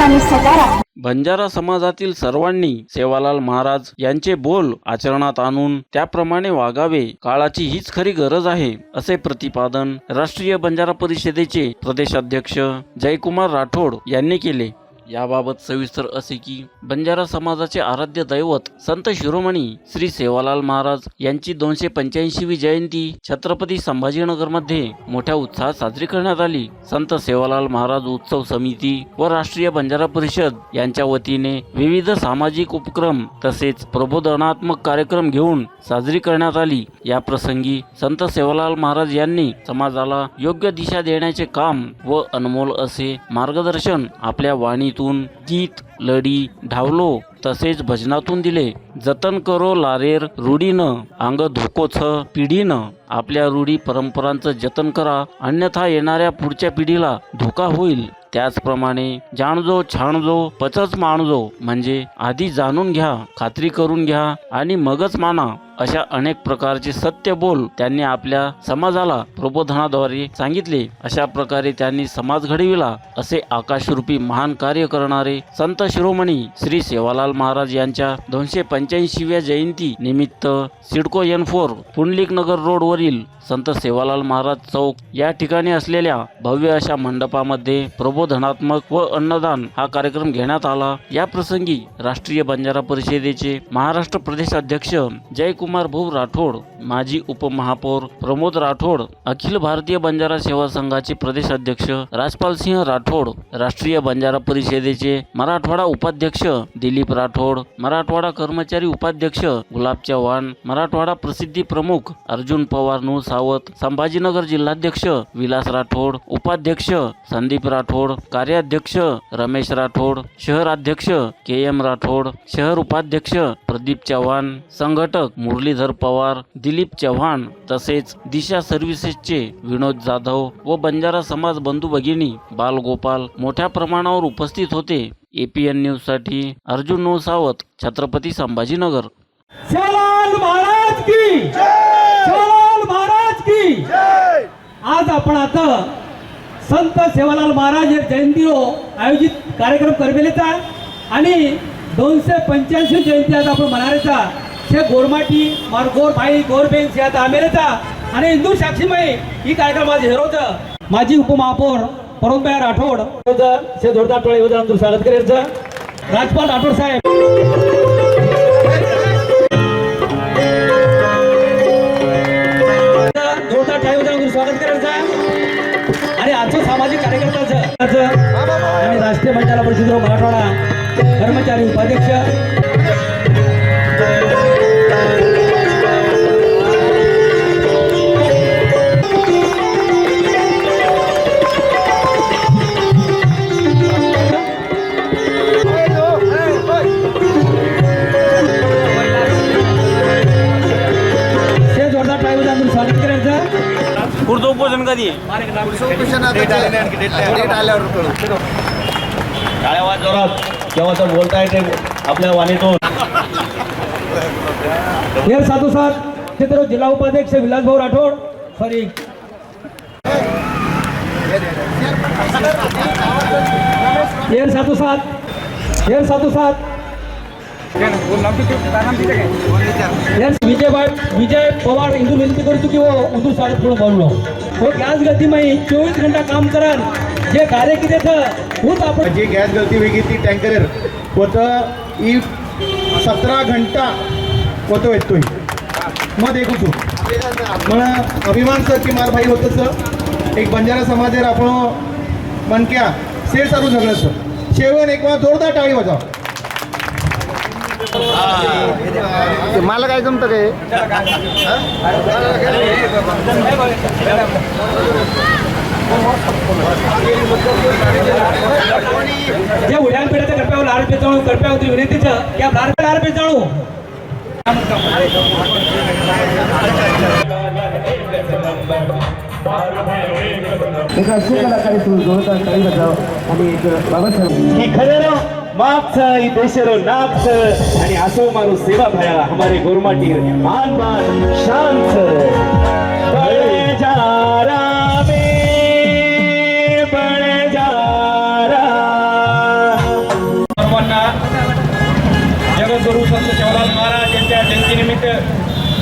आणि बंजारा समाजातील सर्वांनी सेवालाल महाराज यांचे बोल आचरणात आणून त्याप्रमाणे वागावे. काळाची हीच खरी गरज आहे असे प्रतिपादन राष्ट्रीय बंजारा परिषदेचे प्रदेशाध्यक्ष जयकुमार राठोड यांनी केले. याबाबत सविस्तर असे की बंजारा समाजाचे आराध्य दैवत संत शिरोमणी श्री सेवालाल महाराज यांची दोनशे पंच्याऐंशीवी जयंती छत्रपती संभाजीनगरमध्ये मोठ्या उत्साहात साजरी करण्यात आली. संत सेवालाल महाराज उत्सव समिती व राष्ट्रीय बंजारा परिषद यांच्या वतीने विविध सामाजिक उपक्रम तसेच प्रबोधनात्मक कार्यक्रम घेऊन साजरी करण्यात आली. या प्रसंगी संत सेवालाल महाराज यांनी समाजाला योग्य दिशा देण्याचे काम व अनमोल असे मार्गदर्शन आपल्या वाणीतून गीत लढी ढावलो तसेच भजनातून दिले. जतन करो लारेर रूढीनं अंग धोकोच पिढीनं. आपल्या रूढी परंपरांचं जतन करा. अन्यथा येणाऱ्या पुढच्या पिढीला धोका होईल. त्याचप्रमाणे जाणजो छाणजो पचच माणजो. म्हणजे आधी जाणून घ्या खात्री करून घ्या आणि मगच माना. अशा अनेक प्रकारचे सत्य बोल त्यांनी आपल्या समाजाला प्रबोधनाद्वारे सांगितले. अशा प्रकारे त्यांनी समाज घडविला असे आकाशरूपी महान कार्य करणारे संत शिरोमणी श्री सेवालाल महाराज यांच्या दोनशे पंच्याऐंशीव्या जयंती निमित्त CIDCO N four Pundalik Nagar road वरील संत सेवालाल महाराज चौक या ठिकाणी असलेल्या भव्य अशा मंडपामध्ये प्रबोधनात्मक व अन्नदान हा कार्यक्रम घेण्यात आला. या प्रसंगी राष्ट्रीय बंजारा परिषदेचे महाराष्ट्र प्रदेश अध्यक्ष जयकुमार भाऊ राठोड माजी उपमहापौर प्रमोद राठोड अखिल भारतीय बंजारा सेवा संघाचे प्रदेश अध्यक्ष राजपाल सिंह राठोड राष्ट्रीय बंजारा परिषदेचे मराठवाडा उपाध्यक्ष दिलीप राठोड मराठवाडा कर्मचारी उपाध्यक्ष गुलाब चव्हाण मराठवाडा प्रसिद्धी प्रमुख अर्जुन पवार नू सावत संभाजीनगर जिल्हाध्यक्ष विलास राठोड उपाध्यक्ष संदीप राठोड कार्याध्यक्ष रमेश राठोड शहराध्यक्ष के एम राठोड शहर उपाध्यक्ष प्रदीप चव्हाण संघटक मुरलीधर पवार दिलीप चव्हाण तसेच दिशा सर्व्हिसेसचे विनोद जाधव व बंजारा समाज बंधू भगिनी बालगोपाल मोठ्या प्रमाणावर उपस्थित होते. एपीएन न्यूजसाठी अर्जुन नऊ सावत छत्रपती संभाजीनगर. सेवालाल महाराज की सेवालाल महाराज की! आज आपण आता संत सेवालाल महाराज या जयंती आयोजित कार्यक्रम करवेलेचा आणि दोनशे पंच्याऐंशी जयंती आज आपण मनारेचा हे गोरमाटी मारगोर भाई गोरबेन से आता आमेरेचा आणि हिंदू साक्षीबाई ही कार्यक्रम आज हेरोच माजी उपमहापौर परोमभाई राठोड. शे जोरदार टोळे आमचं स्वागत करायचं राजपाल राठोड साहेब. जोरात केव्हा तर बोलता येते आपल्या वाणीतून. हेर साधू साथ चित्र जिल्हा उपाध्यक्ष विलासभाऊ राठोड. सॉरी. हेर साधू साथ हेर साधू साथ हेर विजय भाई विजय पवार इंदू विनंती करतो की वो उंदू साडे थोडं बोललो हो गॅस गती माही चोवीस घंटा काम कराल जे कार्य किती खूप आपण जी गॅस गलती होगी ती टँकर होतं ई सतरा घंटा होतो येतोय मग देखू तू मला अभिमान सर की मार भाई होतं सर एक बंजारा समाजेर आपण मनक्या से सारू झगडं सर शेवण एक वेळा जोरदार टाळी वाजा मला काय जमतं काय? जे उड्याण पिढ्याच्या कडप्यावर लाल पेचाळू कडप्या होती विनंतीचं या पेचाळू एका तू जोरदार टाळी वाजाव आणि एक बाबासाहेब की खरेरो मागच ई देशरो नागच आणि असो मारू सेवा भया हमारे गोरमाटी मान मान शांत. बळे जा रा मे बळे जा रा. जगद्गुरू संत शिवलाल महाराज यांच्या जयंतीनिमित्त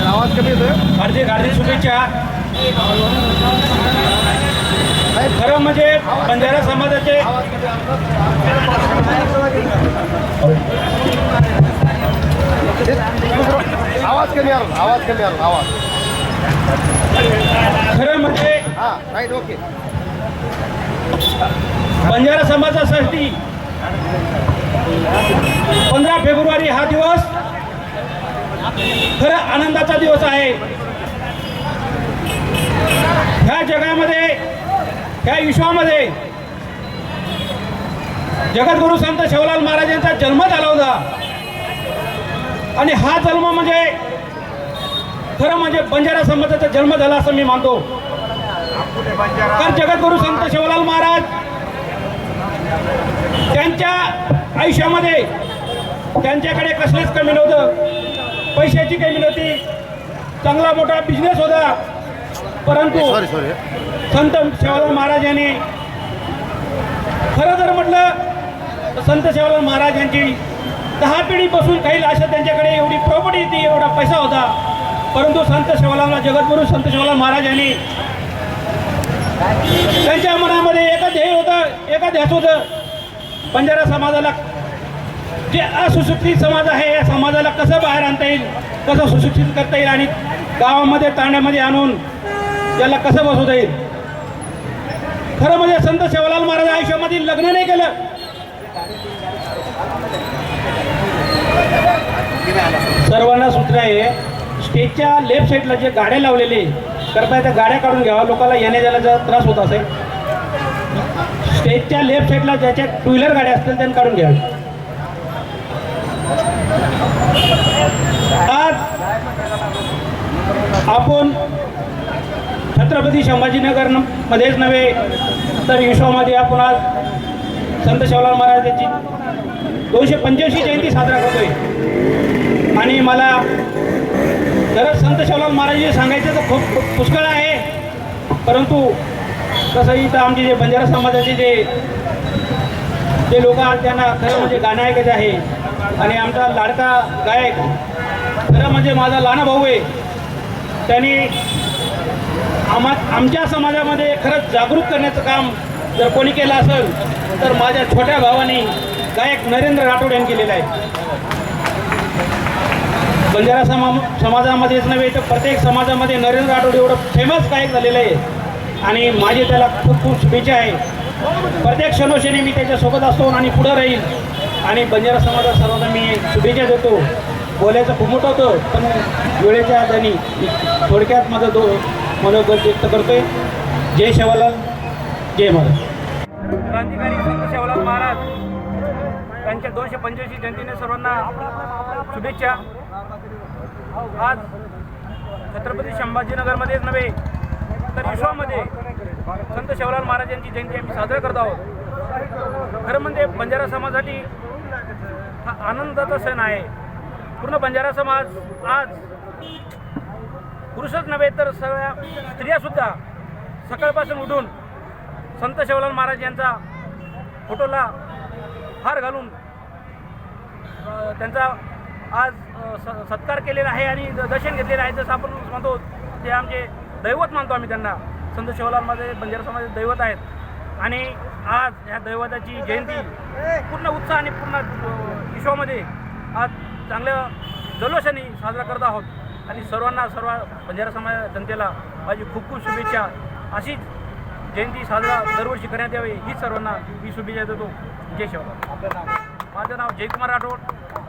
आवाज कमी येतोय हार्दिक हार्दिक शुभेच्छा. खरं म्हणजे बंजारा समाजाचे आवाज कमी आला आवाज. खरं म्हणजे हा राईट ओके बंजारा समाजासाठी पंधरा फेब्रुवारी हा दिवस खरं आनंदाचा दिवस आहे. ह्या जगामध्ये ह्या विश्वामध्ये जगद्गुरू संत शिवलाल महाराजांचा जन्म झाला होता. आणि हा जन्म म्हणजे खरं म्हणजे बंजारा समाजाचा जन्म झाला असं मी मानतो. कारण जगद्गुरू संत शिवलाल महाराज त्यांच्या आयुष्यामध्ये त्यांच्याकडे कसलीच कमी नव्हतं. पैशाची कमी नव्हती. चांगला मोठा बिझनेस होता. परंतु संत शिवलाल महाराज यांनी खरं जर म्हटलं तर संत शिवलाल महाराज यांची दहा पिढीपासून काही अशा त्यांच्याकडे एवढी प्रॉपर्टी होती एवढा पैसा होता. परंतु संत शिवलाल जगद्गुरू संत शिवलाल महाराज यांनी त्यांच्या मनामध्ये एकच ध्येय होतं एकच ध्यास होतं बंजारा समाजाला जे असुशिक्षित समाज आहे या समाजाला कसं बाहेर आणता येईल कसं सुशिक्षित करता येईल आणि गावामध्ये तांड्यामध्ये आणून याला कसं बसवता येईल? खरं म्हणजे संत शिवलाल महाराज आयुष्यामध्ये लग्न नाही केलं. सर्वांना सूचना आहे स्टेजच्या लेफ्ट साईडला जे गाड्या लावलेले कृपया त्या गाड्या काढून घ्यावा लोकांना येण्या जाण्याचा त्रास होत असेल. स्टेजच्या लेफ्ट साईडला ज्याच्या टू व्हीलर गाड्या असतील त्यांनी काढून घ्यावी. आज आपण छत्रपती संभाजीनगर न- मध्येच नव्हे तर विश्वामध्ये आपण आज संत शिवलाल महाराज यांची दोनशे पंच्याऐंशी जयंती साजरा करतोय. आणि मला खरंच संत शिवलाल महाराज सांगायचं तर खूप पुष्कळ आहे. परंतु कसं इथं आमचे जे बंजारा समाजाचे जे जे लोक आहेत त्यांना खरं म्हणजे गाणं ऐकायचं आहे. आणि आमचा लाडका गायक खरं म्हणजे माझा लहान भाऊ आहे. त्यांनी आम्हा आमच्या समाजामध्ये खरंच जागरूक करण्याचं काम जर कोणी केलं असेल तर माझ्या छोट्या भावाने गायक नरेंद्र राठोड यांनी केलेलं आहे. बंजारा समा समाजामध्येच नव्हे तर प्रत्येक समाजामध्ये नरेंद्र राठोड एवढं फेमस गायक झालेलं आहे. आणि माझी त्याला खूप खूप शुभेच्छा आहे. प्रत्येक क्षणोक्षणी मी त्याच्यासोबत असतो आणि पुढं राहील. आणि बंजारा समाजात सर्वांना मी शुभेच्छा देतो. बोलायचं खूप मोठं होतं पण वेळेच्या आधानी थोडक्यात माझं दो मनोगत व्यक्त करतोय. जय शेवालाल जय महाराज क्रांतिकारी संत महाराज त्यांच्या दोनशे पंच्याऐंशी जयंतीने सर्वांना शुभेच्छा. आज छत्रपती संभाजीनगरमध्येच नव्हे तर विश्वामध्ये संत शिवलाल महाराज यांची जयंती आम्ही साजरा करत आहोत. खरं म्हणजे बंजारा समाजासाठी हा आनंदाचा सण आहे. पूर्ण बंजारा समाज आज पुरुषच नव्हे तर सगळ्या स्त्रियासुद्धा सकाळपासून उठून संत शिवलाल महाराज यांचा फोटोला हार घालून त्यांचा आज स- सत्कार केलेला आहे आणि दर्शन घेतलेलं आहे. जसं आपण म्हणतो ते आमचे दैवत मानतो आम्ही त्यांना. संत शिवलालमध्ये बंजारा समाजाचे दैवत आहेत. आणि आज ह्या दैवताची जयंती पूर्ण उत्साह आणि पूर्ण विश्वामध्ये आज चांगल्या जल्लोषाने साजरा करत आहोत. आणि सर्वांना सर्व बंजारा समाज जनतेला माझी खूप खूप शुभेच्छा. अशीच जयंती साजरा दरवर्षी करण्यात यावी हीच सर्वांना मी शुभेच्छा देतो. जय शिवलाल माझं नाव जयकुमार राठोड.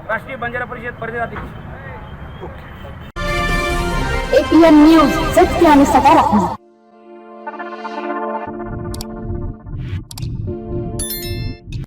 राष्ट्रीय बंजारा परिषद परिषदाध्यक्ष एपीएन न्यूज सत्य आणि सकारात्मक